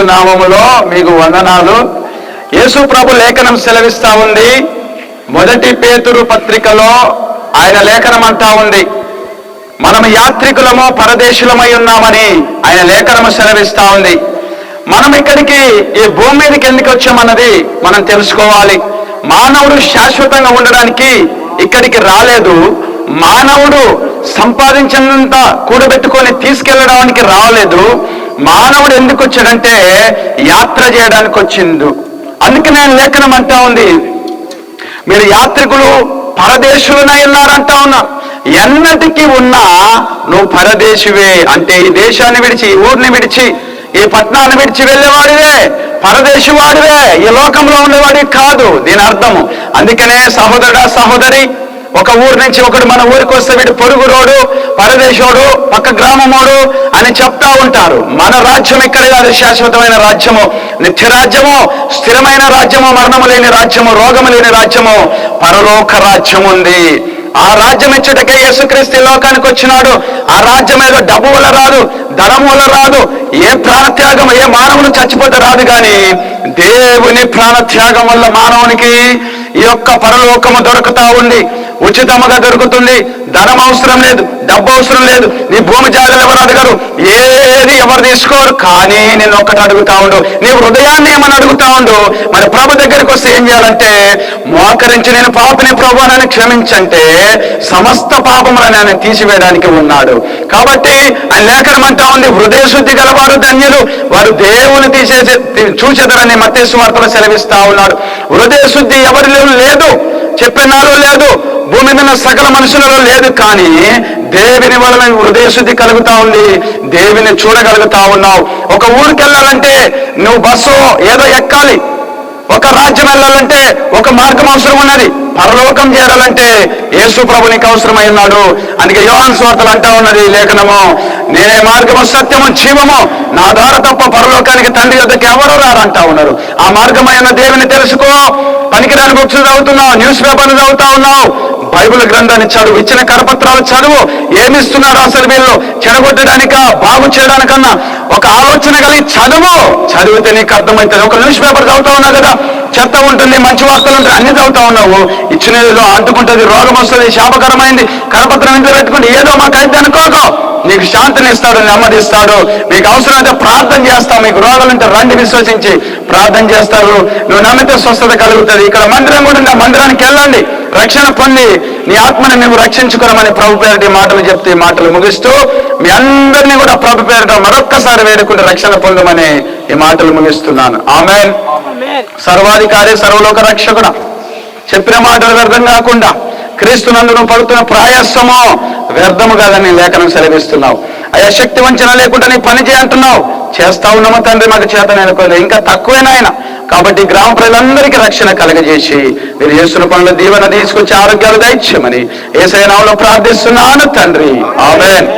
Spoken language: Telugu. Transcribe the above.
నామములో మీకు వందనాలు. యేసు ప్రభు లేఖనం సెలవిస్తా ఉంది. మొదటి పేతురు పత్రికలో ఆయన లేఖనం అంటా ఉంది. మనం యాత్రికులము పరదేశులమై ఉన్నామని ఆయన లేఖనము సెలవిస్తా ఉంది. మనం ఇక్కడికి ఈ భూమి మీదకి ఎందుకు వచ్చామన్నది మనం తెలుసుకోవాలి. మానవుడు శాశ్వతంగా ఉండడానికి ఇక్కడికి రాలేదు. మానవుడు సంపాదించినంత కూడబెట్టుకొని తీసుకెళ్ళడానికి రాలేదు. మానవుడు ఎందుకు వచ్చాడంటే యాత్ర చేయడానికి వచ్చిండు. అందుకే నేను లేఖనం అంటా ఉంది. మీరు యాత్రికులు పరదేశులనై ఉన్నారంటా ఉన్నా. ఎన్నటికీ ఉన్నా నువ్వు పరదేశివే అంటే ఈ దేశాన్ని విడిచి ఈ ఊరిని విడిచి ఈ పట్టణాన్ని విడిచి వెళ్ళేవాడివే పరదేశి వాడివే ఈ లోకంలో ఉండేవాడివి కాదు దీని అర్థము. అందుకనే సహోదరుడా సహోదరి ఒక ఊరు నుంచి ఒకడు మన ఊరికి వస్తే వీడు పొరుగు రోడు పరదేశోడు పక్క గ్రామమోడు అని చెప్తా ఉంటారు. మన రాజ్యం ఇక్కడ కాదు శాశ్వతమైన రాజ్యము. నిత్య రాజ్యము స్థిరమైన రాజ్యము మరణము లేని రాజ్యము రోగము లేని రాజ్యము పరలోక రాజ్యం ఉంది. ఆ రాజ్యం ఇచ్చటకే యేసుక్రీస్తు లోకానికి వచ్చినాడు. ఆ రాజ్యం ఏదో డబ్బు వల్ల రాదు ధనం వల్ల రాదు ఏ ప్రాణత్యాగం ఏ మానవుని చచ్చిపోతే రాదు కానీ దేవుని ప్రాణత్యాగం వల్ల మానవునికి ఈ యొక్క పరలోకము దొరుకుతా ఉంది. ఉచితముగా దొరుకుతుంది. ధనం అవసరం లేదు డబ్బు అవసరం లేదు. నీ భూమి జాగ్రత్త ఎవరు అడగరు? ఏది ఎవరు తీసుకోరు? కానీ నేను ఒక్కటి అడుగుతా ఉండు. నీ హృదయాన్ని ఏమని అడుగుతా ఉండు? మరి ప్రభు దగ్గరికి వస్తే ఏం చేయాలంటే మోకరించి నేను పాపని ప్రభు అని క్షమించంటే సమస్త పాపములను ఆయన తీసివేయడానికి ఉన్నాడు. కాబట్టి ఆ లేఖనం అంటా ఉంది హృదయ శుద్ధి గలవారు ధన్యులు. వారు దేవుని తీసేసి చూచెదరని మత్స్సు వార్తలు సెలవిస్తా ఉన్నాడు. హృదయ శుద్ధి ఎవరిలో లేదు. చెప్పినారో లేదు భూమి మీద సకల మనుషులలో లేదు కానీ దేవుని వలన హృదయ శుద్ధి కలుగుతా ఉంది దేవిని చూడగలుగుతా ఉన్నావు. ఒక ఊరికి వెళ్ళాలంటే నువ్వు బస్సు ఏదో ఎక్కాలి. ఒక రాజ్యం వెళ్ళాలంటే ఒక మార్గం అవసరం ఉన్నది. పరలోకం చేరాలంటే యేసు ప్రభు నీకు అవసరమై ఉన్నాడు. అందుకే యోహాన్ స్వార్థలు అంటా ఉన్నది లేఖనము. నేనే మార్గము సత్యము జీవము. నా ద్వారా తప్ప పరలోకానికి తండ్రి యొక్కకి ఎవరు రారంటా ఉన్నారు? ఆ మార్గమైన దేవుని తెలుసుకో. పనికిరాని బుక్స్ చదువుతున్నావు న్యూస్ పేపర్లు చదువుతా ఉన్నావు బైబిల్ గ్రంథాన్ని చదువు ఇచ్చిన కరపత్రాలు చదువు. ఏమిస్తున్నారు అసలు వీళ్ళు చెడగొట్టడానిక బాగు చేయడానికన్నా? ఒక ఆలోచన కలిగి చదువు. చదివితే నీకు అర్థమవుతుంది. ఒక న్యూస్ పేపర్ చదువుతా ఉన్నావు కదా? చెత్త ఉంటుంది మంచి వార్తలు ఉంటాయి అన్ని చదువుతా ఉన్నావు. ఇచ్చిన ఏదో అంటుకుంటుంది రోగం వస్తుంది శాపకరమైంది. కరపత్రం ఇంట్లో పెట్టుకుంటే ఏదో మాకు అయితే అనుకోకో. నీకు శాంతిని ఇస్తాడు నెమ్మదిస్తాడు. మీకు అవసరమైతే ప్రార్థన చేస్తాం. మీకు రోగాలు ఉంటే రండి విశ్వసించి ప్రార్థన చేస్తారు. నువ్వు నమ్మితే స్వస్థత కలుగుతుంది. ఇక్కడ మందిరం కూడా ఉంది ఆ మందిరానికి వెళ్ళండి. రక్షణ పొంది. నీ ఆత్మని నువ్వు రక్షించుకోమని ప్రభు పేరిట మాటలు చెప్తే మాటలు ముగిస్తూ మీ అందరినీ కూడా ప్రభు పేరిట మరొక్కసారి వేడుకుంటే రక్షణ పొందమని ఈ మాటలు ముగిస్తున్నాను. ఆమె సర్వాధికారి సర్వలోక రక్షకుడ చెప్పిన మాటలు వ్యర్థం కాకుండా క్రీస్తునందును పడుతున్న ప్రయాసము వ్యర్థము కాదని లేఖనం సెలవిస్తున్నావు. అయ్యా శక్తి వంచన లేకుండా నీ పని చేయంటున్నావు చేస్తా ఉన్నాము తండ్రి మాకు చేత నేనుకోలేదు ఇంకా తక్కువేనా ఆయన కాబట్టి గ్రామ ప్రజలందరికీ రక్షణ కలగజేసి మీరు చేస్తున్న పనుల దీవెన తీసుకొచ్చి ఆరోగ్యాలు దయచేయమని ఏసైనాలో ప్రార్థిస్తున్నాను తండ్రి. ఆమెన్.